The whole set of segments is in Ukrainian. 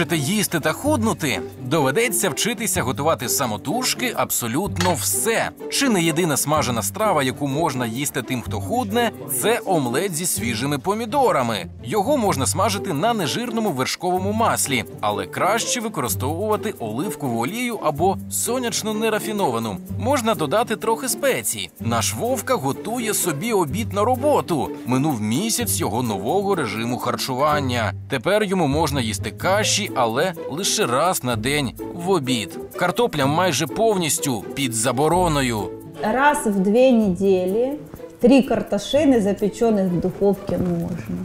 Хочете їсти та худнути? Доведеться вчитися готувати самотужки абсолютно все. Чи не єдина смажена страва, яку можна їсти тим, хто худне, це омлет зі свіжими помідорами. Його можна смажити на нежирному вершковому маслі, але краще використовувати оливкову олію або сонячну нерафіновану. Можна додати трохи спецій. Наш Вовка готує собі обід на роботу. Минув місяць його нового режиму харчування. Тепер йому можна їсти каші, але лише раз на день в обід. Картопля майже повністю під забороною. Раз в дві неділі три картошини запечених в духовці можно.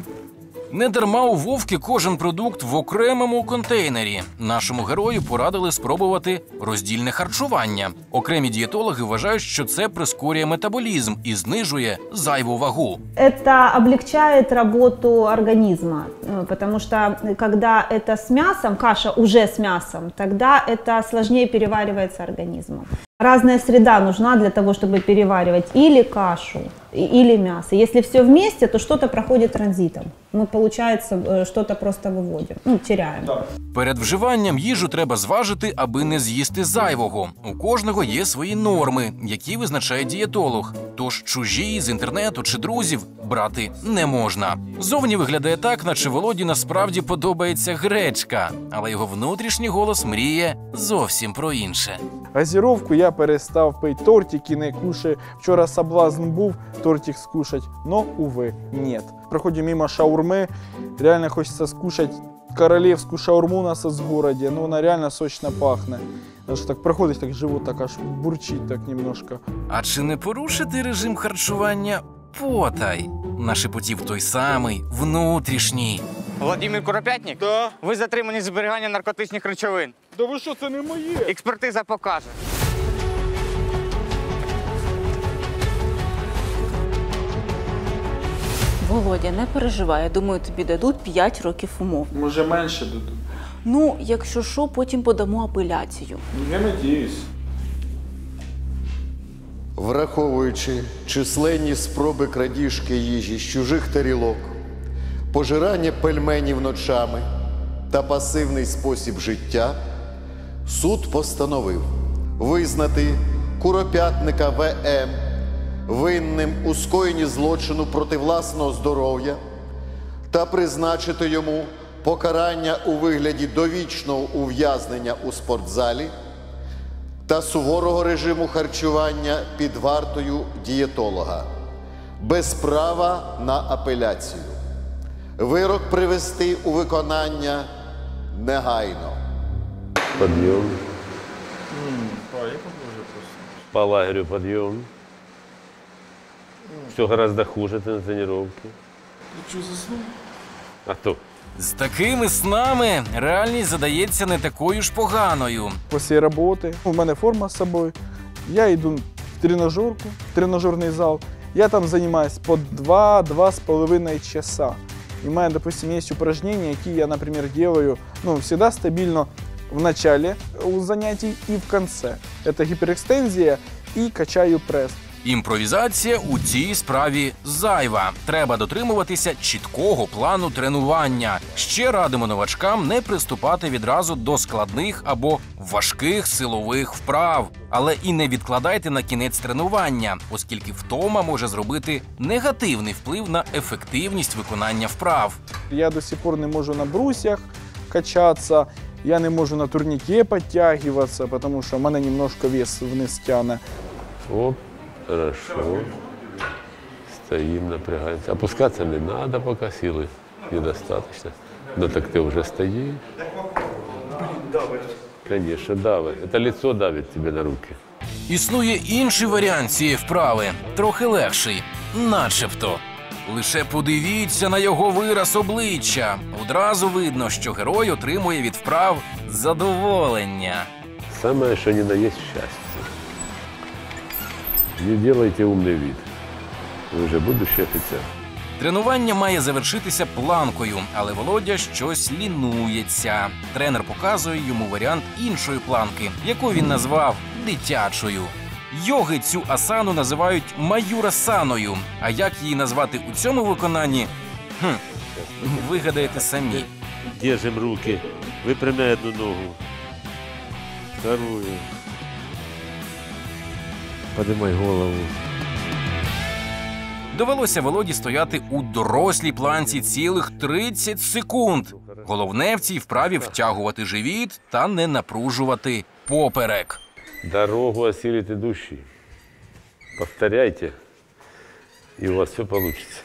Не дарма у вовки кожен продукт в окремому контейнері. Нашому герою порадили спробувати роздільне харчування. Окремі дієтологи вважають, що це прискорює метаболізм і знижує зайву вагу. Это облегчает работу организма, э, потому что э, когда это с мясом, каша уже с мясом, тогда это сложнее переваривается организмом. Разная среда нужна для того, чтобы переваривать или кашу, и- или мясо. Если все вместе, то что-то проходит транзитом. Мы, получается, э, что-то просто выводим, ну, теряем. Перед вживанням їжу треба зважити, аби не з'їсти зайвого. У кожного є свої норми, які визначає дієтолог. Тож чужі з інтернету чи друзів брати не можна. Зовні виглядає так, наче Володі насправді подобається гречка, але його внутрішній голос мріє зовсім про інше. Газіровку я перестав пити, тортики не кушаю. Вчора соблазн був тортик скушать, но, увы, нет. Проходим мимо шаурмы, реально хочется скушать королевскую шаурму у нас в городе, ну она реально сочно пахнет. Аж так проходить, так живот так аж бурчить так немножко. А чи не порушити режим харчування потай? Нашепотів той самий внутрішній. Владимир Куропятник? Да, Ви затримані з зберігання наркотичних речовин. да ви що, це не моє? Експертиза покаже. Володя, не переживай, я думаю, тобі дадуть 5 років умов. Може менше дадуть. Ну, якщо що, потім подамо апеляцію. Я надіюсь. Враховуючи численні спроби крадіжки їжі з чужих тарілок, пожирання пельменів ночами та пасивний спосіб життя, суд постановив визнати куропятника ВМ винним у скоєнні злочину проти власного здоров'я та призначити йому покарання у вигляді довічного ув'язнення у спортзалі та суворого режиму харчування під вартою дієтолога, без права на апеляцію. Вирок привести у виконання негайно. Подъем. По лагерю подъем. Все гораздо хуже ты на тренировке. А то. З такими снами реальність задається не такою ж поганою. Після роботи у мене форма з собою. Я йду в тренажерку, в тренажерний зал. Я там займаюсь по 2-2,5 часа. И у меня, допустим, есть упражнения, какие я, например, делаю ну, всегда стабильно в начале у занятий и в конце. Это гиперэкстензия и качаю пресс. Імпровізація у цій справі зайва. Треба дотримуватися чіткого плану тренування. Ще радимо новачкам не приступати відразу до складних або важких силових вправ, але і не відкладайте на кінець тренування, оскільки втома може зробити негативний вплив на ефективність виконання вправ. Я до сих пор не можу на брусьях качаться, я не можу на турнике подтягиваться, потому что мене немножко вес вниз тяне. Оп, хорошо. Стоим, напрягаемся. Опускаться не надо, пока силы недостаточно. Но так ты уже стоишь. Конечно, давит. Это лицо давит тебе на руки. Існує інший варіант цієї вправи, трохи легший, начебто. Лише подивіться на його вираз обличчя. Одразу видно, що герой отримує від вправ задоволення. Самое, что ни на есть счастье. Не делайте умный вид. Вы же будущий офицер. Тренування має завершитися планкою, але Володя щось лінується. Тренер показує йому варіант іншої планки, яку він назвав дитячою. Йоги цю асану називають маюрасаною. А як її назвати у цьому виконанні? Хм, вигадаєте самі. Держим руки. Выпрямляй одну ногу. Вторую. Поднимай голову. Довелося Володі стояти у дорослій планці цілих 30 секунд. Головне в цій вправі втягувати живіт та не напружувати поперек. Дорогу осилите души. Повторяйте, и у вас все получится.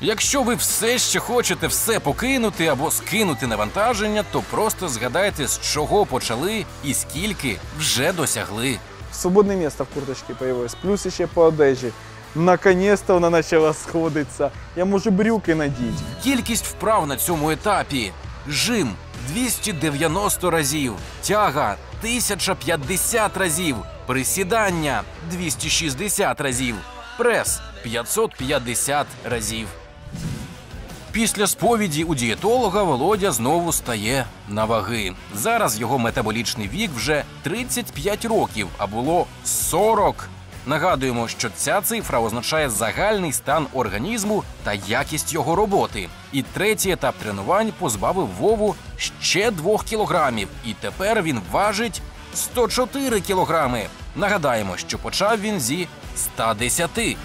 Якщо ви все ще хочете все покинути або скинути навантаження, то просто згадайте, з чого почали і скільки вже досягли. Свободне місце в курточці появилось, плюс ще по одежі. Наконец-то вона почала сходитися. Я можу брюки надіти. Кількість вправ на цьому етапі: жим 290 разів, тяга 1050 разів, присідання 260 разів, прес 550 разів. Після сповіді у дієтолога Володя знову стає на ваги. Зараз його метаболічний вік вже 35 років, а було 40. Нагадуємо, що ця цифра означає загальний стан організму та якість його роботи. І третій етап тренувань позбавив Вову ще двох кілограмів, і тепер він важить 104 кілограми. Нагадаємо, що почав він зі 110.